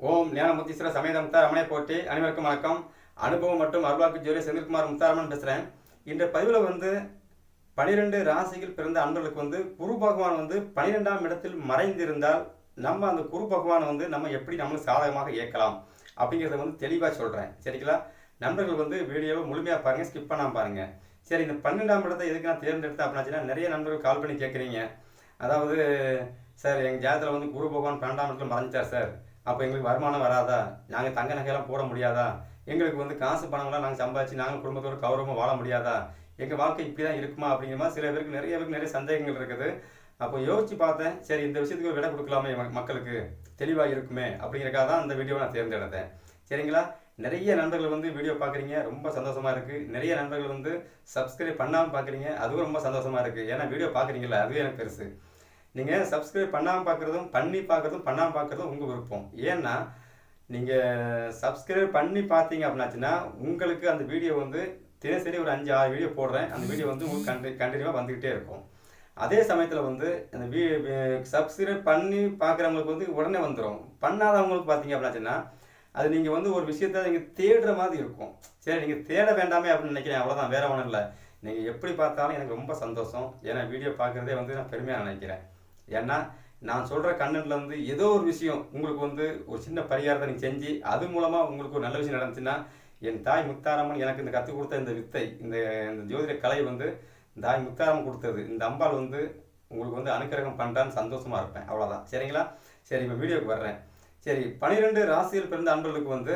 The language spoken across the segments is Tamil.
ஓம் ஞானமுத்தீஸ்வர சமேத முத்தாரமனை போட்டி அனைவருக்கும் வணக்கம். அனுபவம் மற்றும் அருளாக்கு ஜோலி செந்தில்குமார் முத்தாரமன் பேசுகிறேன் இந்த பதிவில் வந்து பனிரெண்டு ராசியில் பிறந்த அன்பர்களுக்கு வந்து குரு பகவான் வந்து பனிரெண்டாம் இடத்தில் மறைந்திருந்தால் நம்ம அந்த குரு பகவானை வந்து நம்ம எப்படி நம்மளுக்கு சாதகமாக இயக்கலாம் அப்படிங்கிறத வந்து தெளிவாக சொல்கிறேன் சரிங்களா? நண்பர்கள் வந்து வீடியோவை முழுமையாக பாருங்கள் ஸ்கிப் பண்ணாமல் பாருங்கள் சரி இந்த பன்னெண்டாம் இடத்தை எதுக்கு நான் தேர்ந்தெடுத்தேன் அப்படின்னாச்சுன்னா நிறைய நண்பர்கள் கால் பண்ணி கேட்குறீங்க அதாவது சார் எங்கள் ஜாதத்தில் வந்து குரு பகவான் பன்னெண்டாம் இடத்துல மறைஞ்சிட்டார் சார். அப்போ எங்களுக்கு வருமானம் வராதா? நாங்கள் தங்க நகையெல்லாம் போட முடியாதா? எங்களுக்கு வந்து காசு பணம்லாம் நாங்கள் சம்பாதிச்சு நாங்கள் குடும்பத்தோட கௌரவமாக வாழ முடியாதா? எங்கள் வாழ்க்கை இப்படி தான் இருக்குமா அப்படிங்கிற மாதிரி சில பேருக்கு நிறைய பேருக்கு நிறைய சந்தேகங்கள் இருக்குது. அப்போ யோசிச்சு பார்த்தேன் சரி இந்த விஷயத்துக்கு ஒரு விடை கொடுக்கலாமே மக்களுக்கு. தெளிவாக இருக்குமே அப்படிங்கிறக்காக தான் அந்த வீடியோவை நான் தேர்ந்தெடுத்தேன். சரிங்களா? நிறைய நண்பர்கள் வந்து வீடியோ பார்க்குறீங்க ரொம்ப சந்தோஷமாக இருக்குது நிறைய நண்பர்கள் வந்து சப்ஸ்கிரைப் பண்ணாமல் பார்க்குறீங்க அதுவும் ரொம்ப சந்தோஷமாக இருக்குது ஏன்னா வீடியோ பார்க்குறீங்களா அதுவே எனக்கு பெருசு. நீங்கள் சப்ஸ்கிரைப் பண்ணாமல் பார்க்குறதும் பண்ணி பார்க்குறதும் பண்ணாமல் பார்க்குறதும் உங்கள் விருப்பம். ஏன்னா நீங்கள் சப்ஸ்கிரைப் பண்ணி பார்த்தீங்க அப்படின்னாச்சுன்னா உங்களுக்கு அந்த வீடியோ வந்து தினசரி ஒரு அஞ்சு ஆறு வீடியோ போடுறேன். அந்த வீடியோ வந்து உங்களுக்கு கண்டி கண்டினியூவாக வந்துக்கிட்டே இருக்கும். அதே சமயத்தில் வந்து அந்த வீ சப்ஸ்கிரைப் பண்ணி பார்க்குறவங்களுக்கு வந்து உடனே வந்துடும் பண்ணாதவங்களுக்கு பார்த்தீங்க அப்படின்னாச்சுன்னா அது நீங்கள் வந்து ஒரு விஷயத்த நீங்கள் தேடுற மாதிரி இருக்கும். சரி நீங்கள் தேட வேண்டாமே அப்படின்னு நினைக்கிறேன். அவ்வளோதான் வேற ஒன்றும் இல்லை. நீங்கள் எப்படி பார்த்தாலும் எனக்கு ரொம்ப சந்தோஷம். ஏன்னா வீடியோ பார்க்குறதே வந்து நான் பெருமையாக நினைக்கிறேன். ஏன்னா நான் சொல்கிற கண்டென்ட்ல வந்து ஏதோ ஒரு விஷயம் உங்களுக்கு வந்து ஒரு சின்ன பரிகாரத்தை நீங்கள் செஞ்சு அது மூலமாக உங்களுக்கு ஒரு நல்ல விஷயம் நடந்துச்சுன்னா என் தாய் முத்தாரம்மன் எனக்கு இந்த கற்றுக் கொடுத்த இந்த வித்தை இந்த இந்த ஜோதிட கலை வந்து தாய் முத்தாரம்மன் கொடுத்தது. இந்த அம்பாள் வந்து உங்களுக்கு வந்து அனுக்கிரகம் பண்ணுறான்னு சந்தோஷமாக இருப்பேன். அவ்வளோதான் சரிங்களா? சரி இப்போ வீடியோக்கு வர்றேன். சரி பனிரெண்டு ராசியில் பிறந்த அன்பர்களுக்கு வந்து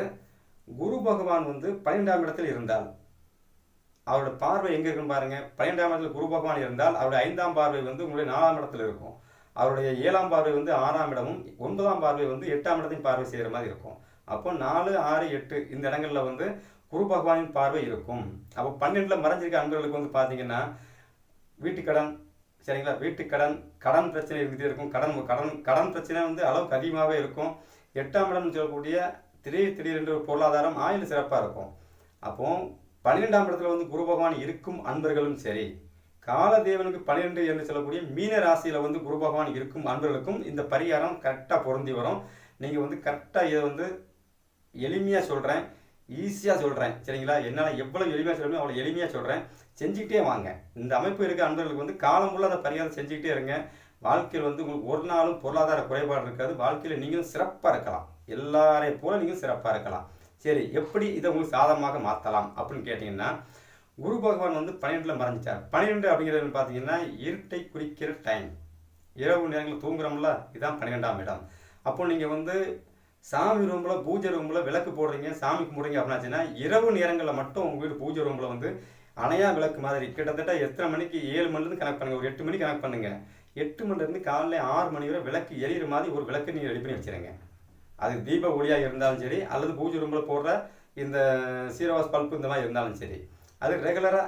குரு பகவான் வந்து பன்னிரெண்டாம் இடத்தில் இருந்தால் அவரோட பார்வை எங்கே இருக்குன்னு பாருங்க. பன்னிரெண்டாம் இடத்துல குரு பகவான் இருந்தால் அவருடைய ஐந்தாம் பார்வை வந்து உங்களுடைய நாலாம் இடத்துல இருக்கும். அவருடைய ஏழாம் பார்வை வந்து ஆறாம் இடமும் ஒன்பதாம் பார்வை வந்து எட்டாம் இடத்தையும் பார்வை செய்கிற மாதிரி இருக்கும். அப்போ நாலு ஆறு எட்டு இந்த இடங்களில் வந்து குரு பகவானின் பார்வை இருக்கும். அப்போ பன்னெண்டில் மறைஞ்சிருக்க அன்பர்களுக்கு வந்து பார்த்தீங்கன்னா வீட்டுக்கடன் சரிங்களா? வீட்டுக்கடன் கடன் பிரச்சனை இருந்துகிட்டே இருக்கும். கடன் கடன் கடன் பிரச்சனை வந்து அளவுக்கு அதிகமாகவே இருக்கும். எட்டாம் இடம்னு சொல்லக்கூடிய திடீர் திடீரென்று ஒரு பொருளாதாரம் ஆயுள் சிறப்பாக இருக்கும். அப்போ பன்னிரெண்டாம் இடத்துல வந்து குரு பகவான் இருக்கும் அன்பர்களும் சரி. காலதேவனுக்கு பன்னிரெண்டு என்று சொல்லக்கூடிய மீன ராசியில் வந்து குரு பகவான் இருக்கும் அன்பர்களுக்கும் இந்த பரிகாரம் கரெக்டாக பொருந்தி வரும். நீங்கள் வந்து கரெக்டாக இதை வந்து எளிமையாக சொல்கிறேன் ஈஸியாக சொல்கிறேன் சரிங்களா? என்னால் எவ்வளோ எளிமையாக சொல்கிறேன் அவ்வளோ எளிமையாக சொல்கிறேன் செஞ்சுக்கிட்டே வாங்க. இந்த அமைப்பு இருக்க அன்பர்களுக்கு வந்து காலம் ஃபுல்லாக அந்த பரிகாரம் செஞ்சுக்கிட்டே இருங்க. வாழ்க்கையில் வந்து உங்களுக்கு ஒரு நாளும் பொருளாதார குறைபாடு இருக்காது. வாழ்க்கையில் நீங்களும் சிறப்பாக இருக்கலாம். எல்லாரையும் போல நீங்களும் சிறப்பாக இருக்கலாம். சரி எப்படி இதை உங்களுக்கு சாதமாக மாற்றலாம் அப்படின்னு கேட்டிங்கன்னா குரு பகவான் வந்து பன்னிரெண்டில் மறைஞ்சிட்டார். பன்னிரெண்டு அப்படிங்கிறது பார்த்தீங்கன்னா இருட்டை குறிக்கிற டைம் இரவு நேரங்களில் தூங்குறோம்ல இதுதான் பன்னிரெண்டாம் இடம். அப்போ நீங்கள் வந்து சாமி ரூமில் பூஜை ரூமில் விளக்கு போடுறீங்க சாமி கும்பிடுறீங்க அப்படின்னாச்சுன்னா இரவு நேரங்களில் மட்டும் உங்கள் வீடு பூஜை ரூமில் வந்து அணையா விளக்கு மாதிரி கிட்டத்தட்ட எத்தனை மணிக்கு ஏழு மணிலேருந்து கனெக்ட் பண்ணுங்க ஒரு எட்டு மணிக்கு கனெக்ட் பண்ணுங்கள் எட்டு மணிலேருந்து காலைல ஆறு மணி வரை விளக்கு எரியிற மாதிரி ஒரு விளக்கு நீங்கள் ரெடி பண்ணி வச்சிருங்க. அது தீப ஒளியாக இருந்தாலும் சரி அல்லது பூஜை ரூமில் போடுற இந்த சீரவாஸ் பல்பு இந்த மாதிரி இருந்தாலும் சரி. அது ரெகுலராக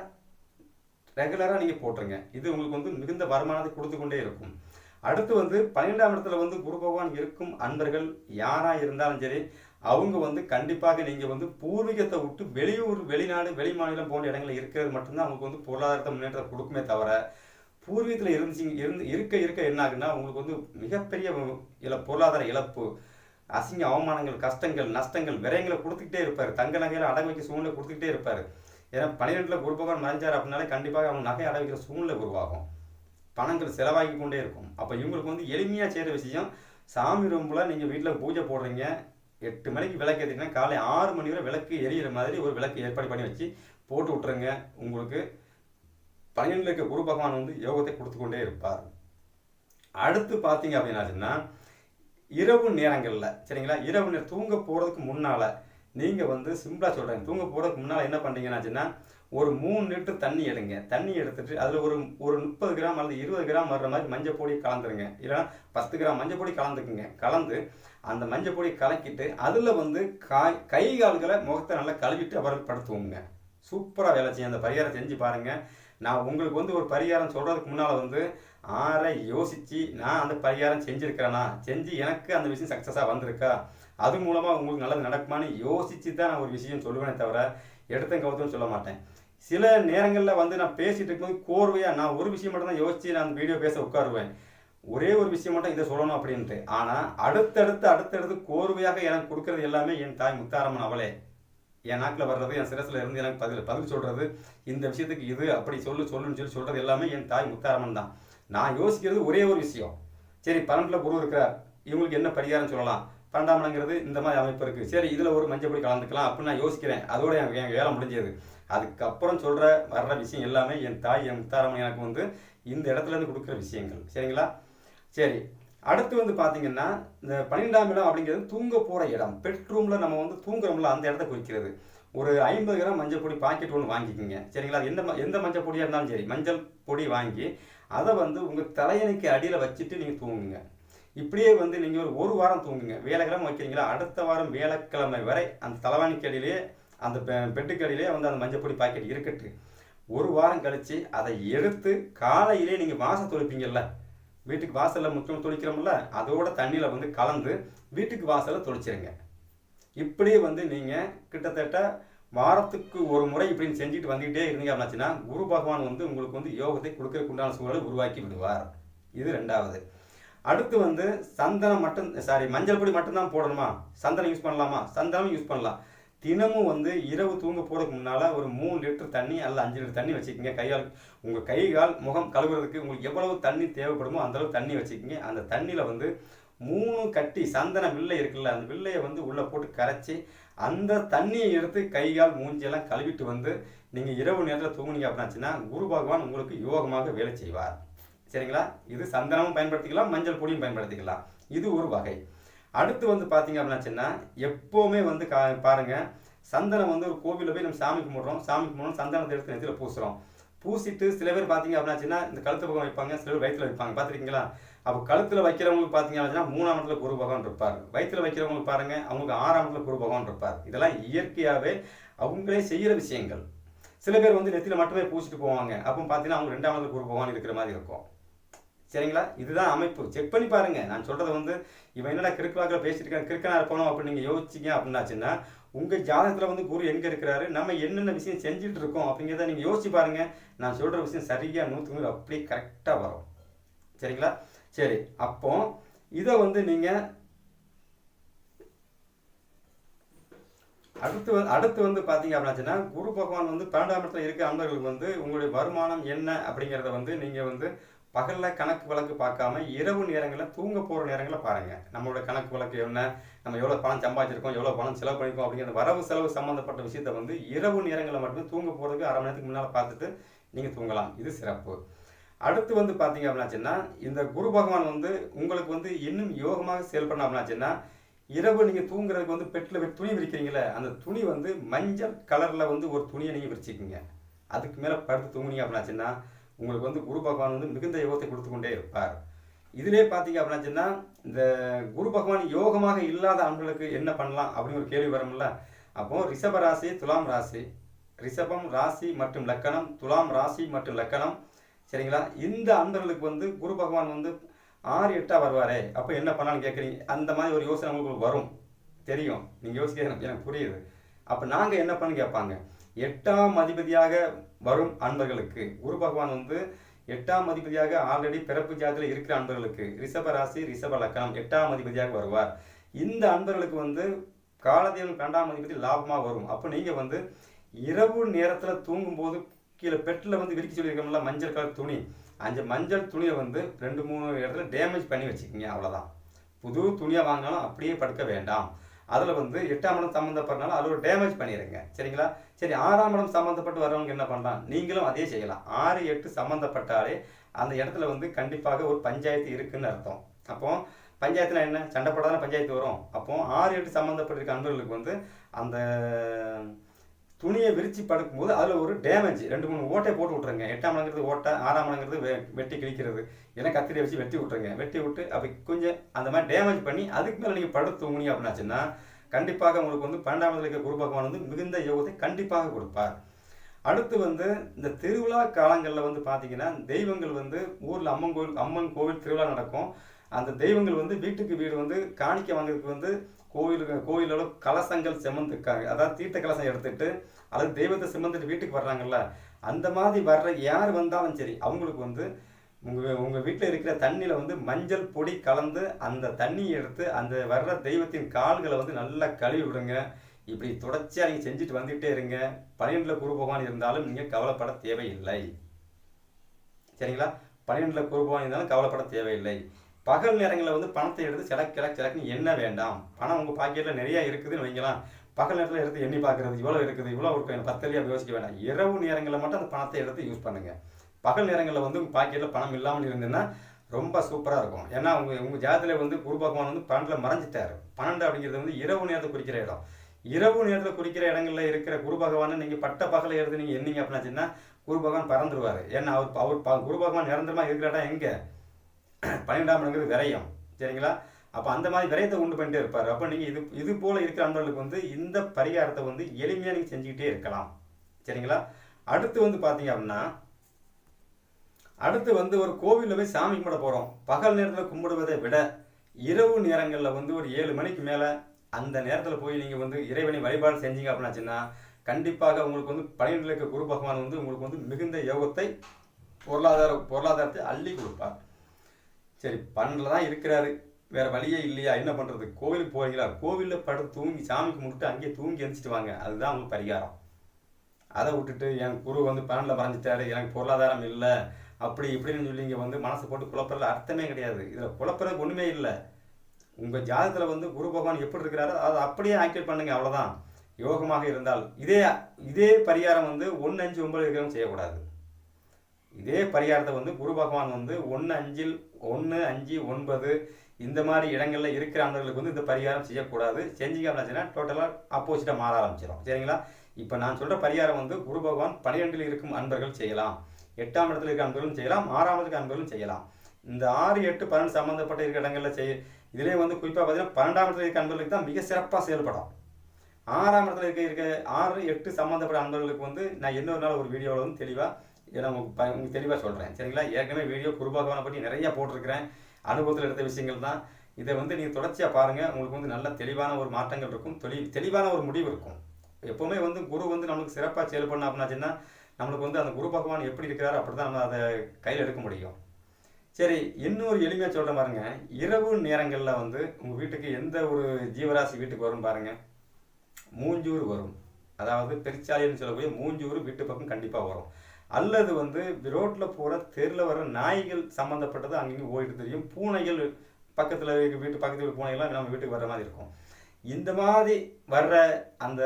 ரெகுலராக நீங்கள் போட்டுருங்க. இது உங்களுக்கு வந்து மிகுந்த வருமானத்தை கொடுத்து கொண்டே இருக்கும். அடுத்து வந்து பன்னிரெண்டாம் இடத்துல வந்து குரு பகவான் இருக்கும் அன்பர்கள் யாராக இருந்தாலும் சரி அவங்க வந்து கண்டிப்பாக நீங்கள் வந்து பூர்வீகத்தை விட்டு வெளியூர் வெளிநாடு வெளி மாநிலம் போன்ற இடங்களில் இருக்கிறது மட்டும்தான் அவங்களுக்கு வந்து பொருளாதாரத்தை முன்னேற்றத்தை கொடுக்குமே தவிர பூர்வீகத்தில் இருந்துச்சிங்க இருந்து இருக்க இருக்க என்ன ஆகுன்னா உங்களுக்கு வந்து மிகப்பெரிய இல பொருளாதார இழப்பு அசிங்க அவமானங்கள் கஷ்டங்கள் நஷ்டங்கள் விரயங்களை கொடுத்துக்கிட்டே இருப்பார். தங்க நகையில் அடகு வைக்க சூழ்நிலை கொடுத்துக்கிட்டே இருப்பார். ஏன்னா பனிரெண்டில் குரு பகவான் மறைஞ்சார் அப்படின்னாலே கண்டிப்பாக அவங்க நகை அடைவிக்கிற சூழ்நிலை உருவாகும். பணங்கள் செலவாகி கொண்டே இருக்கும். அப்போ இவங்களுக்கு வந்து எளிமையாக செய்கிற விஷயம் சாமி ரூமில் நீங்கள் வீட்டில் பூஜை போடுறீங்க எட்டு மணிக்கு விளக்கு ஏற்றிங்கன்னா காலை ஆறு மணி வரை விளக்கு எரியிற மாதிரி ஒரு விளக்கு ஏற்பாடு பண்ணி வச்சு போட்டு விட்டுருங்க. உங்களுக்கு பன்னிரெண்டில் இருக்க குரு பகவான் வந்து யோகத்தை கொடுத்து கொண்டே இருப்பார். அடுத்து பார்த்தீங்க அப்படின்னாச்சுன்னா இரவு நேரங்களில் சரிங்களா? இரவு நேரம் தூங்க போகிறதுக்கு முன்னால் நீங்கள் வந்து சிம்பிளாக சொல்கிறேன் தூங்க போகிறதுக்கு முன்னால் என்ன பண்ணுறீங்கன்னாச்சுன்னா ஒரு மூணு லிட்டர் தண்ணி எடுங்க. தண்ணி எடுத்துட்டு அதில் ஒரு ஒரு முப்பது கிராம் அல்லது இருபது கிராம் வர்ற மாதிரி மஞ்சள் பொடி கலந்துருங்க. இல்லைன்னா பத்து கிராம் மஞ்சள் பொடி கலந்துக்குங்க. கலந்து அந்த மஞ்சள் பொடி கலக்கிட்டு அதில் வந்து காய் கை கால்களை முகத்தை நல்லா கழுவிட்டு அப்புறம் படுத்துவோங்க சூப்பராக வேலை செய்யும். அந்த பரிகாரம் செஞ்சு பாருங்கள் நான் உங்களுக்கு வந்து ஒரு பரிகாரம் சொல்கிறதுக்கு முன்னால் வந்து ஆற யோசித்து நான் அந்த பரிகாரம் செஞ்சுருக்கிறேனா? செஞ்சு எனக்கு அந்த விஷயம் சக்ஸஸாக வந்திருக்கா? அது மூலமாக உங்களுக்கு நல்லது நடக்குமான்னு யோசித்து தான் நான் ஒரு விஷயம் சொல்லுவேனே தவிர எடுத்தேன் கவுத்துன்னு சொல்ல மாட்டேன். சில நேரங்களில் வந்து நான் பேசிகிட்டு இருக்கும்போது கோர்வையாக நான் ஒரு விஷயம் மட்டும் தான் யோசித்து நான் அந்த வீடியோ பேச உட்காருவேன். ஒரே ஒரு விஷயம் மட்டும் இதை சொல்லணும் அப்படின்ட்டு. ஆனால் அடுத்தடுத்து அடுத்தடுத்து கோர்வையாக எனக்கு கொடுக்கறது எல்லாமே என் தாய் முத்தாரம்மன் அவளே. என் நாக்கில் வர்றது என் சிரசில் இருந்து எனக்கு பதில் பதில் சொல்கிறது இந்த விஷயத்துக்கு இது அப்படி சொல்லு சொல்லுன்னு சொல்லி சொல்கிறது எல்லாமே என் தாய் முத்தாரம்மன் தான். நான் யோசிக்கிறது ஒரே ஒரு விஷயம். சரி பன்னெண்டில் குரு இருக்கிறார். இவங்களுக்கு என்ன பரிகாரம் சொல்லலாம். பன்னெண்டாம் இடங்கிறது இந்த மாதிரி அமைப்பு இருக்குது சரி இதில் ஒரு மஞ்சள் பொடி கலந்துக்கலாம் அப்படின்னு நான் யோசிக்கிறேன். அதோட எனக்கு என் வேலை முடிஞ்சது. அதுக்கப்புறம் சொல்கிற வர்ற விஷயம் எல்லாமே என் தாய் என் முத்தாரம்மன் எனக்கு வந்து இந்த இடத்துல இருந்து கொடுக்குற விஷயங்கள். சரிங்களா? சரி அடுத்து வந்து பார்த்தீங்கன்னா இந்த பன்னிரெண்டாம் இடம் அப்படிங்கிறது தூங்க போகிற இடம். பெட்ரூமில் நம்ம வந்து தூங்குறோம்ல அந்த இடத்த குறிக்கிறது. ஒரு ஐம்பது கிராம் மஞ்சள் பொடி பாக்கெட் ஒன்று வாங்கிக்கோங்க. சரிங்களா? அது எந்த ம- எந்த மஞ்சள் பொடியாக இருந்தாலும் சரி மஞ்சள் பொடி வாங்கி அதை வந்து உங்கள் தலையணைக்கு அடியில் வச்சுட்டு நீங்கள் தூங்குங்க. இப்படியே வந்து நீங்கள் ஒரு ஒரு வாரம் தூங்குங்க. வேலைக்கிழமை வைக்கிறீங்களா? அடுத்த வாரம் வேலைக்கிழமை வரை அந்த தலைவாணிக்கு அடியிலேயே அந்த பெ- பெட்டுக்கு அடியிலேயே வந்து அந்த மஞ்சள் பொடி பாக்கெட் இருக்கட்டு ஒரு வாரம் கழித்து அதை எடுத்து காலையிலே நீங்கள் வாசல் தொளிப்பீங்கல்ல. வீட்டுக்கு வாசலில் முக்கியம் தொளிக்கிறோம்ல அதோட தண்ணியில் வந்து கலந்து வீட்டுக்கு வாசலில் தொளிச்சிருங்க. இப்படியே வந்து நீங்கள் கிட்டத்தட்ட வாரத்துக்கு ஒரு முறை இப்படின்னு செஞ்சுட்டு வந்துக்கிட்டே இருந்தீங்க அப்படின்னாச்சுன்னா குரு பகவான் வந்து உங்களுக்கு வந்து யோகத்தை கொடுக்கறதுக்குண்டான சூழலை உருவாக்கி விடுவார். இது ரெண்டாவது. அடுத்து வந்து சந்தனம் மட்டும் சாரி மஞ்சள் பொடி மட்டும்தான் போடணுமா? சந்தனம் யூஸ் பண்ணலாமா? சந்தனம் யூஸ் பண்ணலாம். தினமும் வந்து இரவு தூங்க போகிறதுக்கு முன்னால் ஒரு மூணு லிட்டர் தண்ணி அல்ல அஞ்சு லிட்டர் தண்ணி வச்சுக்கோங்க. கையால் உங்கள் கை கால் முகம் கழுவுறதுக்கு உங்களுக்கு எவ்வளவு தண்ணி தேவைப்படுமோ அந்தளவு தண்ணி வச்சுக்கோங்க. அந்த தண்ணியில் வந்து மூணு கட்டி சந்தன வில்லை இருக்குல்ல அந்த வில்லையை வந்து உள்ளே போட்டு கரைச்சி அந்த தண்ணியை எடுத்து கை கால் மூஞ்சியெல்லாம் கழுவிட்டு வந்து நீங்கள் இரவு நேரத்தில் தூங்குனீங்க அப்படின்னாச்சுன்னா குரு பகவான் உங்களுக்கு யோகமாக வேலை செய்வார். சரிங்களா? இது சந்தனமும் பயன்படுத்திக்கலாம் மஞ்சள் பொடியும் பயன்படுத்திக்கலாம். இது ஒரு வகை. அடுத்து வந்து பார்த்தீங்க அப்படின்னாச்சுன்னா எப்போவுமே வந்து கா பாருங்க சந்தனம் வந்து ஒரு கோவிலில் போய் நம்ம சாமி கும்பிட்றோம். சாமி கும்பிட்றோம் சந்தனத்தை எடுத்து நெத்தியில் பூசுகிறோம் பூசிட்டு சில பேர் பார்த்தீங்க அப்படின்னாச்சுன்னா இந்த கழுத்து பக்கம் வைப்பாங்க சில பேர் வயிற்றுல வைப்பாங்க. பார்த்துருக்கீங்களா அப்போ கழுத்தில் வைக்கிறவங்களுக்கு பார்த்தீங்க அப்படின்னா மூணாம் இடத்துல குரு பகவான் இருப்பார். வயிற்றுல வைக்கிறவங்களுக்கு பாருங்கள் அவங்களுக்கு ஆறாம் இடத்துல குரு பகவான் இருப்பார். இதெல்லாம் இயற்கையாகவே அவங்களே செய்கிற விஷயங்கள். சில பேர் வந்து நெத்தியில் மட்டுமே பூசிட்டு போவாங்க. அப்போ பார்த்தீங்கன்னா அவங்க ரெண்டாம் இடத்துல குரு பகவான் இருக்கிற மாதிரி இருக்கும். சரிங்களா? இதுதான் அமைப்பு. செக் பண்ணி பாருங்கள் நான் சொல்கிறது வந்து இவன் என்னடா கிறுக்கலாக்கில் பேசிட்டு இருக்கான் கிறுக்கனா இருப்பானோ அப்படின்னு நீங்கள் யோசிச்சீங்க அப்படின்னாச்சுன்னா உங்கள் ஜாதகத்தில் வந்து குரு எங்கே இருக்கிறாரு நம்ம என்னென்ன விஷயம் செஞ்சுட்டு இருக்கோம் அப்படிங்கிறத நீங்கள் யோசிச்சு பாருங்கள் நான் சொல்கிற விஷயம் சரியாக நூற்றுக்கு நூறு அப்படியே கரெக்டாக வரும். சரிங்களா? சரி அப்போ இதை வந்து நீங்கள் அடுத்து வந்து- அடுத்து வந்து பார்த்தீங்க அப்படின்னாச்சுன்னா குரு பகவான் வந்து பன்னெண்டாம் இடத்துல இருக்க அன்பர்களுக்கு வந்து உங்களுடைய வருமானம் என்ன அப்படிங்கிறத வந்து நீங்கள் வந்து பகலில் கணக்கு வழக்கு பார்க்காம இரவு நேரங்களில் தூங்க போகிற நேரங்களில் பாருங்கள் நம்மளோட கணக்கு வழக்கு என்ன? நம்ம எவ்வளோ பணம் சம்பாதிச்சிருக்கோம் எவ்வளோ பணம் செலவு பண்ணிருக்கோம் அப்படிங்கிற வரவு செலவு சம்மந்தப்பட்ட விஷயத்தை வந்து இரவு நேரங்களில் மட்டும் தூங்க போகிறதுக்கு அரை மணி நேரத்துக்கு முன்னால் பார்த்துட்டு நீங்கள் தூங்கலாம். இது சிறப்பு. அடுத்து வந்து பார்த்தீங்க அப்படின்னாச்சுன்னா இந்த குரு பகவான் வந்து உங்களுக்கு வந்து இன்னும் யோகமாக செயல்படணும் அப்படின்னாச்சுன்னா இரவு நீங்கள் தூங்குறதுக்கு வந்து பெட்டில் துணி விரிக்கிறீங்களே அந்த துணி வந்து மஞ்சள் கலரில் வந்து ஒரு துணியை நீங்கள் விரிச்சிக்கோங்க. அதுக்கு மேலே படுத்து தூங்குனீங்க அப்படின்னாச்சுன்னா உங்களுக்கு வந்து குரு பகவான் வந்து மிகுந்த யோகத்தை கொடுத்து கொண்டே இருப்பார். இதிலே பார்த்தீங்க அப்படின்னாச்சுன்னா இந்த குரு பகவான் யோகமாக இல்லாத ஆண்களுக்கு என்ன பண்ணலாம் அப்படின்னு ஒரு கேள்வி வரும்ல? அப்போ ரிஷப ராசி துலாம் ராசி. ரிஷபம் ராசி மற்றும் லக்கணம் துலாம் ராசி மற்றும் லக்கணம். சரிங்களா? இந்த அன்பர்களுக்கு வந்து குரு பகவான் வந்து ஆறு எட்டா வருவாரே. அப்போ என்ன பண்ணலாம்னு கேட்குறீங்க அந்த மாதிரி ஒரு யோசனை உங்களுக்கு வரும். தெரியும். நீங்கள் யோசிக்க எனக்கு எனக்கு புரியுது. அப்போ நாங்கள் என்ன பண்ணு கேட்பாங்க? எட்டாம் அதிபதியாக வரும் அன்பர்களுக்கு குரு பகவான் வந்து எட்டாம் அதிபதியாக ஆல்ரெடி பிறப்பு ஜாதியில் இருக்கிற அன்பர்களுக்கு ரிஷப ராசி ரிஷப லக்கணம் எட்டாம் அதிபதியாக வருவார். இந்த அன்பர்களுக்கு வந்து காலதேவன் இரண்டாம் அதிபதி லாபமாக வரும். அப்போ நீங்கள் வந்து இரவு நேரத்தில் தூங்கும்போது கீழே பெட்டில் வந்து விரிக்க சொல்லியிருக்கோம்ல மஞ்சள் கலர் துணி. அந்த மஞ்சள் துணியை வந்து ரெண்டு மூணு இடத்துல டேமேஜ் பண்ணி வச்சுக்கிங்க அவ்வளோதான் புது துணியாக வாங்கினாலும் அப்படியே படுக்க வேண்டாம். அதில் வந்து எட்டாம் இடம் சம்மந்தப்பட்டனால அதில் ஒரு டேமேஜ் பண்ணிடுங்க சரிங்களா? சரி ஆறாம் இடம் சம்மந்தப்பட்டு வரவங்க என்ன பண்ணலாம் நீங்களும் அதே செய்யலாம். ஆறு எட்டு சம்மந்தப்பட்டாலே அந்த இடத்துல வந்து கண்டிப்பாக ஒரு பஞ்சாயத்து இருக்குன்னு அர்த்தம். அப்போ பஞ்சாயத்தில் என்ன? சண்டை போடாதான் பஞ்சாயத்து வரும். அப்போ ஆறு எட்டு சம்மந்தப்பட்டிருக்க அன்பர்களுக்கு வந்து அந்த துணியை விரிச்சு படுக்கும்போது அதில் ஒரு டேமேஜ் ரெண்டு மூணு ஓட்டை போட்டு விட்ருங்க எட்டாம் மடங்கிறது ஓட்டை ஆறாம் மடங்கிறது வெ வெட்டி கிழிக்கிறது. இல்லை கத்திரியை வச்சு வெட்டி விட்ருங்க வெட்டி விட்டு அப்படி கொஞ்சம் அந்த மாதிரி டேமேஜ் பண்ணி அதுக்கு மேலே நீங்கள் படுத்து தூங்குனீங்க அப்படின்னாச்சுன்னா கண்டிப்பாக உங்களுக்கு வந்து பன்னெண்டாம் இருக்க குரு பகவான் வந்து மிகுந்த யோகத்தை கண்டிப்பாக கொடுப்பார். அடுத்து வந்து இந்த திருவிழா காலங்களில் வந்து பார்த்தீங்கன்னா தெய்வங்கள் வந்து ஊரில் அம்மன் கோவில் அம்மன் கோவில் திருவிழா நடக்கும். அந்த தெய்வங்கள் வந்து வீட்டுக்கு வீடு வந்து காணிக்க வாங்குறதுக்கு வந்து கோயிலுக்கு கோயிலோட கலசங்கள் செமந்துக்காங்க அதாவது தீர்த்த கலசம் எடுத்துட்டு அல்லது தெய்வத்தை சிமந்துட்டு வீட்டுக்கு வர்றாங்கல்ல அந்த மாதிரி வர்ற யார் வந்தாலும் சரி அவங்களுக்கு வந்து உங்கள் உங்கள் வீட்டில் இருக்கிற தண்ணியில் வந்து மஞ்சள் பொடி கலந்து அந்த தண்ணியை எடுத்து அந்த வர்ற தெய்வத்தின் கால்களை வந்து நல்லா கழுவி விடுங்க. இப்படி தொடர்ச்சியாக நீங்கள் செஞ்சுட்டு வந்துகிட்டே இருங்க. பன்னிரெண்டில் குரு பகவான் இருந்தாலும் நீங்கள் கவலைப்பட தேவையில்லை. சரிங்களா? பன்னிரெண்டில் குரு பகவான் இருந்தாலும் கவலைப்பட தேவையில்லை. பகல் நேரங்களில் வந்து பணத்தை எடுத்து சிலக் கிழக்கு சிலக்குன்னு என்ன வேண்டாம். பணம் உங்கள் பாக்கெட்டில் நிறையா இருக்குதுன்னு வைக்கலாம் பகல் நேரத்தில் எடுத்து எண்ணி பார்க்குறது இவ்வளோ இருக்குது இவ்வளோ இருக்கும் பத்தலியாக யோசிக்க வேண்டாம். இரவு நேரங்களில் மட்டும் அந்த பணத்தை எடுத்து யூஸ் பண்ணுங்கள் பகல் நேரங்களில் வந்து உங்கள் பாக்கெட்டில் பணம் இல்லாமல் இருந்ததுன்னா ரொம்ப சூப்பராக இருக்கும். ஏன்னா உங்கள் உங்கள் ஜாதத்தில் வந்து குரு பகவான் வந்து பன்னெண்டில் மறைஞ்சிட்டார். பன்னெண்டு அப்படிங்கிறது வந்து இரவு நேரத்தை குறிக்கிற இடம். இரவு நேரத்தில் குறிக்கிற இடங்களில் இருக்கிற குரு பகவானை நீங்கள் பட்ட பகலை எடுத்து நீங்கள் என்னீங்க அப்படின்னாச்சுன்னா குரு பகவான் பறந்துருவார். ஏன்னா அவர் அவர் ப- குரு பகவான் நிரந்தரமாக இருக்கிற இடம் எங்கே? பன்னிரெண்டாம் இடங்கிறது விரயம். சரிங்களா? அப்போ அந்த மாதிரி விரயத்தை உண்டு பண்ணிட்டே இருப்பார். அப்போ நீங்கள் இது இது போல் இருக்கிற அன்பர்களுக்கு வந்து இந்த பரிகாரத்தை வந்து எளிமையாக நீங்கள் செஞ்சுக்கிட்டே இருக்கலாம். சரிங்களா? அடுத்து வந்து பார்த்தீங்க அப்படின்னா அடுத்து வந்து ஒரு கோவிலில் போய் சாமி கும்பிட போகிறோம் பகல் நேரத்தில் கும்பிடுவதை விட இரவு நேரங்களில் வந்து ஒரு ஏழு மணிக்கு மேலே அந்த நேரத்தில் போய் நீங்கள் வந்து இறைவனை வழிபாடு செஞ்சீங்க அப்படின்னாச்சுன்னா கண்டிப்பாக உங்களுக்கு வந்து பன்னிரெண்டில் இருக்க குரு பகவான் வந்து உங்களுக்கு வந்து மிகுந்த யோகத்தை பொருளாதார பொருளாதாரத்தை அள்ளி கொடுப்பார். சரி பன்னெண்டில் தான் இருக்கிறாரு. வேறு வழியே இல்லையா? என்ன பண்ணுறது கோவிலுக்கு போகிறீங்களா கோவிலில் படுத்து தூங்கி சாமி கும்பிட்டு அங்கேயே தூங்கி எந்திரிச்சிட்டு வாங்க. அதுதான் உங்களுக்கு பரிகாரம். அதை விட்டுட்டு என் குரு வந்து பன்னெண்டில் மறைஞ்சிட்டாரு. எனக்கு பொருளாதாரம் இல்லை. அப்படி இப்படின்னு சொல்லி இங்கே வந்து மனசை போட்டு குழப்பறதுல அர்த்தமே கிடையாது. இதில் குழப்பறதுக்கு ஒன்றுமே இல்லை. உங்கள் ஜாதகத்தில் வந்து குரு பகவான் எப்படி இருக்கிறாரோ அதை அப்படியே ஆக்டிவேட் பண்ணுங்க அவ்வளோதான் யோகமாக இருந்தால் இதே இதே பரிகாரம் வந்து ஒன்று அஞ்சு ஒன்பது இருக்கிறவங்க செய்யக்கூடாது. இதே பரிகாரத்தை வந்து குரு பகவான் வந்து ஒன்று அஞ்சில் ஒன்று அஞ்சு ஒன்பது இந்த மாதிரி இடங்களில் இருக்கிற அன்பர்களுக்கு வந்து இந்த பரிகாரம் செய்யக்கூடாது. செஞ்சீங்க அப்படின்னா டோட்டலாக ஆப்போசிட்டாக மாற ஆரம்பிச்சிடும் சரிங்களா? இப்போ நான் சொல்கிற பரிகாரம் வந்து குரு பகவான் பன்னிரெண்டில் இருக்கும் அன்பர்கள் செய்யலாம். எட்டாம் இடத்துல இருக்க அன்பர்களும் செய்யலாம் ஆறாம் இடத்துக்கு அன்பர்களும் செய்யலாம். இந்த ஆறு எட்டு பன்னெண்டு சம்மந்தப்பட்ட இருக்கிற இடங்களில் செய் இதுலேயே வந்து குறிப்பாக பார்த்தீங்கன்னா பன்னெண்டாம் இடத்துல இருக்க அன்பர்களுக்கு தான் மிக சிறப்பாக செயல்படும் ஆறாம் இடத்துல இருக்க இருக்க ஆறு எட்டு சம்மந்தப்பட்ட அன்பர்களுக்கு வந்து நான் இன்னொரு நாள் ஒரு வீடியோவில் வந்து தெளிவாக இதை உங்களுக்கு ப- உங்களுக்கு தெளிவாக சொல்கிறேன் சரிங்களா? ஏற்கனவே வீடியோ குருபாகவனை பற்றி நிறையா போட்டிருக்கிறேன். அனுபவத்தில் எடுத்த விஷயங்கள் தான். இதை வந்து நீங்கள் தொடர்ச்சியாக பாருங்கள் உங்களுக்கு வந்து நல்ல தெளிவான ஒரு மாற்றங்கள் இருக்கும். தெளி தெளிவான ஒரு முடிவு இருக்கும். எப்போவுமே வந்து குரு வந்து நம்மளுக்கு சிறப்பாக செயல்படணும் அப்படின்னாச்சுன்னா நம்மளுக்கு வந்து அந்த குரு பகவான் எப்படி இருக்கிறாரோ அப்படி தான் நம்ம அதை கையில் எடுக்க முடியும். சரி இன்னொரு எளிமையாக சொல்கிற பாருங்க. இரவு நேரங்களில் வந்து உங்கள் வீட்டுக்கு எந்த ஒரு ஜீவராசி வீட்டுக்கு வரும் பாருங்க. மூஞ்சூர் வரும். அதாவது பெருச்சாலின்னு சொல்லக்கூடிய மூஞ்சூர் வீட்டு பக்கம் கண்டிப்பாக வரும். அல்லது வந்து ரோட்டில் போகிற தெருவில் வர நாய்கள் சம்மந்தப்பட்டது அங்கேயும் ஓடிட்டு தெரியும். பூனைகள் பக்கத்தில் வீட்டு பக்கத்தில் பூனைகள்லாம் நம்ம வீட்டுக்கு வர்ற மாதிரி இருக்கும். இந்த மாதிரி வர்ற அந்த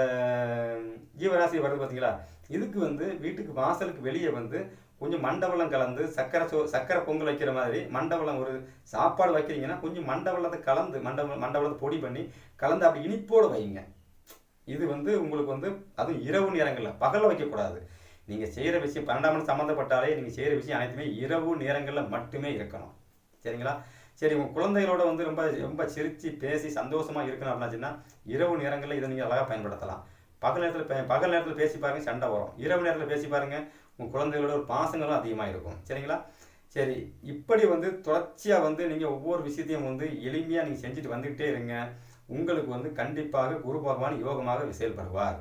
ஜீவராசி வர்றது பார்த்தீங்களா இதுக்கு வந்து வீட்டுக்கு வாசலுக்கு வெளியே வந்து கொஞ்சம் மண்டபலம் கலந்து சக்கரை சோ சக்கரை பொங்கல் வைக்கிற மாதிரி மண்டபலம் ஒரு சாப்பாடு வைக்கிறீங்கன்னா கொஞ்சம் மண்டபலத்தை கலந்து மண்டபம் மண்டபலத்தை பொடி பண்ணி கலந்து அப்படி இனிப்போடு வைங்க. இது வந்து உங்களுக்கு வந்து அதுவும் இரவு நேரங்களில் பகலில் வைக்கக்கூடாது. நீங்கள் செய்கிற விஷயம் பன்னெண்டாம் மணி சம்மந்தப்பட்டாலே நீங்கள் செய்கிற விஷயம் அனைத்துமே இரவு நேரங்களில் மட்டுமே இருக்கணும். சரிங்களா? சரி உங்கள் குழந்தைகளோட வந்து ரொம்ப ரொம்ப சிரித்து பேசி சந்தோஷமாக இருக்கணும் அப்படின்னாச்சுன்னா இரவு நேரங்களில் இதை நீங்கள் அழகாக பயன்படுத்தலாம். பகல் நேரத்தில் பே- பகல் நேரத்தில் பேசி பாருங்கள் சண்டை வரும். இரவு நேரத்தில் பேசி பாருங்கள் உங்கள் குழந்தைகளோட ஒரு பாசங்களும் அதிகமாக இருக்கும். சரிங்களா? சரி இப்படி வந்து தொடர்ச்சியாக வந்து நீங்கள் ஒவ்வொரு விஷயத்தையும் வந்து எளிமையாக நீங்கள் செஞ்சுட்டு வந்துக்கிட்டே இருங்க. உங்களுக்கு வந்து கண்டிப்பாக குரு பகவான் யோகமாக செயல்படுவார்.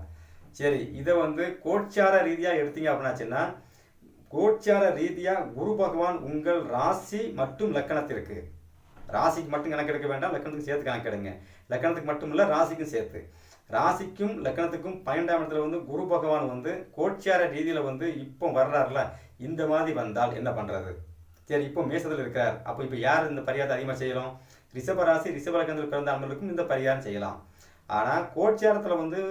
சரி இதை வந்து கோட்சார ரீதியாக எடுத்தீங்க அப்படின்னாச்சுன்னா கோட்சார ரீதியாக குரு பகவான் உங்கள் ராசி மற்றும் லக்கணத்திற்கு ராசிக்கு மட்டும் கணக்கெடுக்க வேண்டாம் லக்கணத்துக்கு சேர்த்து கணக்கெடுங்க. லக்கணத்துக்கு மட்டும் இல்லை ராசிக்கும் சேர்த்து. ராசிக்கும் லக்கணத்துக்கும் பன்னெண்டாம் இடத்துல வந்து குரு பகவான் வந்து கோட்சார ரீதியில் வந்து இப்போ வர்றாருல இந்த மாதிரி வந்தால் என்ன பண்ணுறது சரி இப்போ மேசத்தில் இருக்கிறார். அப்போ இப்போ யார் இந்த பரிகாரத்தை அதிகமாக செய்யலாம்? ரிஷப ராசி ரிஷப லக்கணத்தில் பிறந்த அன்பர்களுக்கும் இந்த பரிகாரம் செய்யலாம். ஆனால் கோட்சாரத்தில் வந்து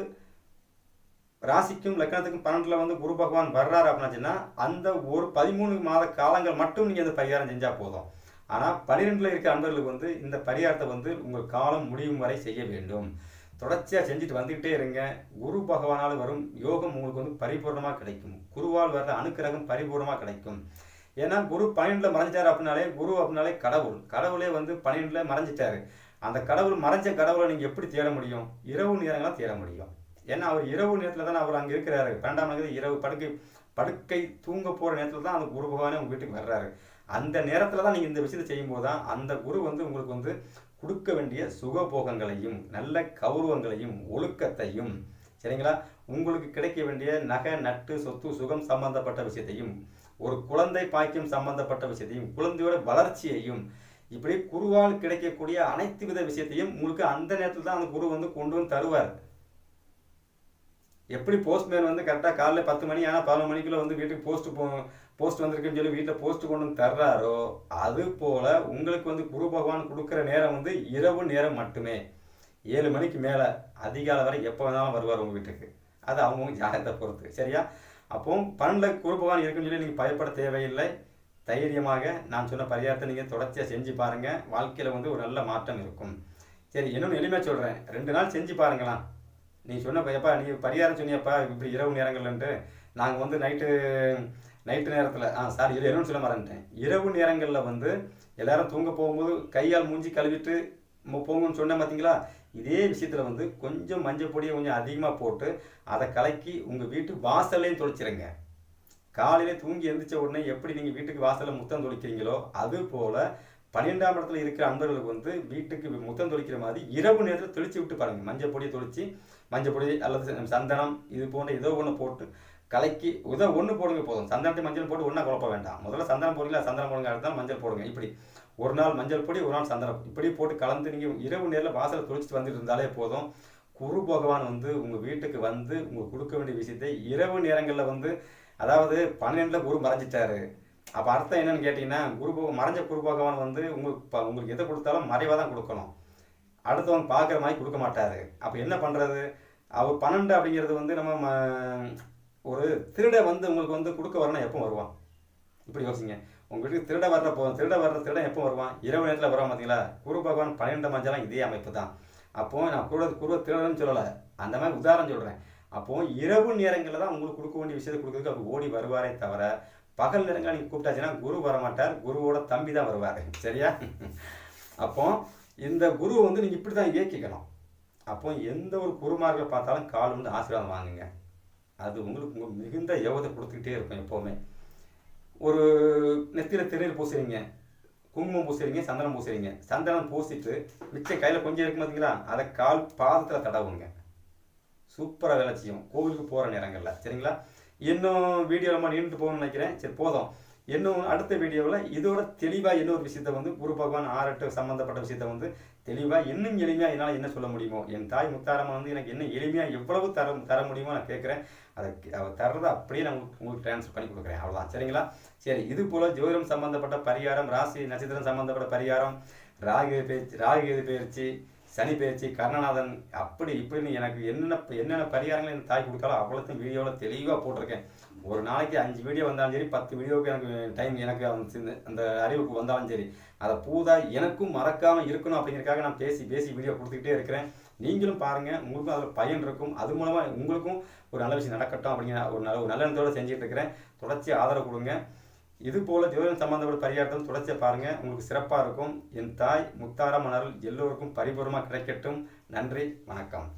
ராசிக்கும் லக்னத்துக்கும் பன்னெண்டில் வந்து குரு பகவான் வர்றாரு அப்படின்னாச்சுன்னா அந்த ஒரு பதிமூணு மாத காலங்கள் மட்டும் நீங்கள் இந்த பரிகாரம் செஞ்சால் போதும். ஆனால் பன்னிரெண்டில் இருக்க அன்பர்களுக்கு வந்து இந்த பரிகாரத்தை வந்து உங்கள் காலம் முடியும் வரை செய்ய வேண்டும். தொடர்ச்சியாக செஞ்சுட்டு வந்துக்கிட்டே இருங்க. குரு பகவானால் வரும் யோகம் உங்களுக்கு வந்து பரிபூர்ணமாக கிடைக்கும். குருவால் வர்ற அனுக்கிரகம் பரிபூர்ணமாக கிடைக்கும். ஏன்னா குரு பன்னெண்டில் மறைஞ்சார் அப்படின்னாலே குரு அப்படின்னாலே கடவுள். கடவுளே வந்து பன்னெண்டில் மறைஞ்சிட்டாரு. அந்த கடவுள் மறைஞ்ச கடவுளை நீங்கள் எப்படி தேட முடியும்? இரவு நேரங்களாக தேட முடியும். ஏன்னா அவர் இரவு நேரத்தில் தானே அவர் அங்கே இருக்கிறாரு. பன்னெண்டாம் நகர் இரவு படுக்கை படுக்கை தூங்க போகிற நேரத்தில் தான் அந்த குரு பகவானே உங்கள் வீட்டுக்கு வர்றாரு. அந்த நேரத்தில் தான் நீங்கள் இந்த விஷயத்தை செய்யும்போது தான் அந்த குரு வந்து உங்களுக்கு வந்து கொடுக்க வேண்டிய சுகபோகங்களையும் நல்ல கௌரவங்களையும் ஒழுக்கத்தையும் சரிங்களா? உங்களுக்கு கிடைக்க வேண்டிய நகை நட்டு சொத்து சுகம் சம்பந்தப்பட்ட விஷயத்தையும் ஒரு குழந்தை பாய்க்கும் சம்பந்தப்பட்ட விஷயத்தையும் குழந்தையோட வளர்ச்சியையும் இப்படி குருவால் கிடைக்கக்கூடிய அனைத்து வித விஷயத்தையும் உங்களுக்கு அந்த நேரத்தில் தான் அந்த குரு வந்து கொண்டு வந்து தருவார். எப்படி போஸ்ட்மேன் வந்து கரெக்டாக காலைல பத்து மணி ஆனால் பதினொன்று மணிக்குள்ளே வந்து வீட்டுக்கு போஸ்ட்டு போ போஸ்ட் வந்திருக்குன்னு சொல்லி வீட்டில் போஸ்ட் கொண்டு தர்றாரோ அது போல் உங்களுக்கு வந்து குரு பகவான் கொடுக்குற நேரம் வந்து இரவு நேரம் மட்டுமே. ஏழு மணிக்கு மேலே அதிகாலை வரை எப்போ வேணாலும் வருவார் உங்கள் வீட்டுக்கு. அது அவங்கவுங்க ஜாதகத்தை பொறுத்து. சரியா? அப்போ பன்னெண்டில் குரு பகவான் இருக்குன்னு சொல்லி நீங்கள் பயப்பட தேவையில்லை. தைரியமாக நான் சொன்ன பரிகாரத்தை நீங்கள் தொடர்ச்சியாக செஞ்சு பாருங்கள் வாழ்க்கையில் வந்து ஒரு நல்ல மாற்றம் இருக்கும். சரி இன்னொன்று எளிமையாக சொல்கிறேன் ரெண்டு நாள் செஞ்சு பாருங்களாம். நீ சொன்ன எப்பா நீ பரிகாரம் சொன்னியப்பா இப்படி இரவு நேரங்கள்ன்ட்டு நாங்கள் வந்து நைட்டு நைட்டு நேரத்தில் ஆ சார் இது என்னன்னு சொல்ல மறந்துட்டேன். இரவு நேரங்களில் வந்து எல்லாரும் தூங்க போகும்போது கையால் மூஞ்சி கழுவிட்டு போங்கன்னு சொன்னேன் பார்த்தீங்களா இதே விஷயத்தில் வந்து கொஞ்சம் மஞ்சள் பொடியை கொஞ்சம் அதிகமாக போட்டு அதை கலக்கி உங்கள் வீட்டு வாசல்லையும் தொளிச்சிருங்க. காலையில் தூங்கி எந்திரிச்ச உடனே எப்படி நீங்கள் வீட்டுக்கு வாசலில் முத்தம் தொளிக்கிறீங்களோ அது போல் பன்னிரெண்டாம் இடத்துல இருக்கிற அன்பர்களுக்கு வந்து வீட்டுக்கு முத்தம் தொளிக்கிற மாதிரி இரவு நேரத்தில் தெளித்து விட்டு பாருங்கள் மஞ்சள் பொடியை தொளிச்சு மஞ்சள் பொடி அல்லது சந்தனம் இது போன்ற ஏதோ ஒன்று போட்டு கலைக்கு ஏதோ ஒன்று போடுங்க போதும். சந்தனத்தை மஞ்சள் போட்டு ஒன்றா குழப்ப வேண்டாம். முதல்ல சந்தனம் போடுங்களா சந்தனம் போடுங்க அடுத்த நாள் மஞ்சள் போடுங்க. இப்படி ஒரு நாள் மஞ்சள் பொடி ஒரு நாள் சந்தனம். இப்படி போட்டு கலந்து நீங்கள் இரவு நேரில் வாசலை துளிச்சிட்டு வந்துட்டு இருந்தாலே போதும். குரு பகவான் வந்து உங்கள் வீட்டுக்கு வந்து உங்களுக்கு கொடுக்க வேண்டிய விஷயத்தை இரவு நேரங்களில் வந்து அதாவது பன்னெண்டில் குரு மறைஞ்சிட்டாரு. அப்போ அர்த்தம் என்னன்னு கேட்டிங்கன்னா குரு பக- மறைஞ்ச குரு பகவான் வந்து உங்களுக்கு உங்களுக்கு எதை கொடுத்தாலும் மறைவாக தான் கொடுக்கணும். அடுத்தவங்க பார்க்குற மாதிரி கொடுக்க மாட்டார். அப்போ என்ன பண்ணுறது அவர் பன்னெண்டு அப்படிங்கிறது வந்து நம்ம ம- திருட வந்து உங்களுக்கு வந்து கொடுக்க வரணும் எப்போ வருவான். இப்படி யோசிங்க. உங்களுக்கு திருட வர்ற போ திருட வர்ற திருடன் எப்போ வருவான்? இரவு நேரத்தில் வருவான் பார்த்தீங்களா குரு பகவான் பன்னெண்டு மஞ்சளாம் இதே அமைப்பு தான் அப்போது நான் குரு குருவ திருடன்னு சொல்லலை. அந்த மாதிரி உதாரணம் சொல்கிறேன் அப்போது இரவு நேரங்களில் தான் உங்களுக்கு கொடுக்க வேண்டிய விஷயத்தை கொடுக்குறதுக்கு அவர் ஓடி வருவாரே தவிர பகல் நேரங்கள் நீங்கள் கூப்பிட்டாச்சுன்னா குரு வர மாட்டார் குருவோட தம்பி தான் வருவார். சரியா? அப்போ இந்த குரு வந்து நீங்கள் இப்படி தான் இயக்கிக்கணும். அப்போ எந்த ஒரு குருமார்களை பார்த்தாலும் கால் வந்து ஆசீர்வாதம் வாங்குங்க. அது உங்களுக்கு உங்கள் மிகுந்த யோகத்தை கொடுத்துக்கிட்டே இருக்கும் எப்போவுமே. ஒரு நெத்தியில் திருநீர் பூசுறீங்க குங்குமம் பூசுறீங்க சந்தனம் பூசுறீங்க. சந்தனம் பூசிட்டு மிச்சம் கையில் கொஞ்சம் இருக்கும் பார்த்தீங்களா அதை கால் பாதத்தில் தடவுங்க. சூப்பராக வேலை செய்யும். கோவிலுக்கு போகிற நேரங்களில். சரிங்களா? இன்னும் வீடியோ நம்ம நின்றுட்டு போகணும்னு நினைக்கிறேன். சரி போதும். இன்னும் அடுத்த வீடியோவில் இதோட தெளிவாக இன்னொரு விஷயத்தை வந்து குரு பகவான் ஆரட்டு சம்மந்தப்பட்ட விஷயத்தை வந்து தெளிவாக இன்னும் எளிமையாக என்னால் என்ன சொல்ல முடியுமோ? என் தாய் முத்தாரம்மா வந்து எனக்கு என்ன எளிமையாக எவ்வளவு தர தர முடியுமோ நான் கேட்குறேன் அதை அவ தர்றதை அப்படியே நான் உங்களுக்கு உங்களுக்கு ட்ரான்ஸ்ஃபர் பண்ணி கொடுக்குறேன். அவ்வளோதான் சரிங்களா? சரி இது போல் ஜோதிடம் சம்மந்தப்பட்ட பரிகாரம் ராசி நட்சத்திரம் சம்மந்தப்பட்ட பரிகாரம் ராகு பேச்சு ராகு பயிற்சி சனி பயிற்சி கர்ணநாதன் அப்படி இப்படின்னு எனக்கு என்னென்ன என்னென்ன பரிகாரங்கள் என் தாய் கொடுத்தாலும் அவ்வளோத்தையும் வீடியோவில் தெளிவாக போட்டிருக்கேன். ஒரு நாளைக்கு அஞ்சு வீடியோ வந்தாலும் சரி பத்து வீடியோவுக்கு எனக்கு டைம் எனக்கு அந்த அந்த அறிவுக்கு வந்தாலும் சரி அதை பூதா எனக்கும் மறக்காமல் இருக்கணும் அப்படிங்கிறதுக்காக நான் பேசி பேசி வீடியோ கொடுத்துக்கிட்டே இருக்கிறேன். நீங்களும் பாருங்கள் உங்களுக்கும் அதில் பயன் இருக்கும். அது மூலமாக உங்களுக்கும் ஒரு நல்ல விஷயம் நடக்கட்டும் அப்படிங்கிற ஒரு நல்ல ஒரு நல்ல எண்ணத்தோடு செஞ்சுட்டு இருக்கிறேன். தொடர்ச்சி ஆதரவு கொடுங்க. இது போல ஜோதிடம் சம்பந்தப்பட்ட பரிகாரத்தை தொடர்ச்சியாக பாருங்க. உங்களுக்கு சிறப்பாக இருக்கும். என் தாய் முத்தார மணல் எல்லோருக்கும் பரிபூர்ணமாக கிடைக்கட்டும். நன்றி வணக்கம்.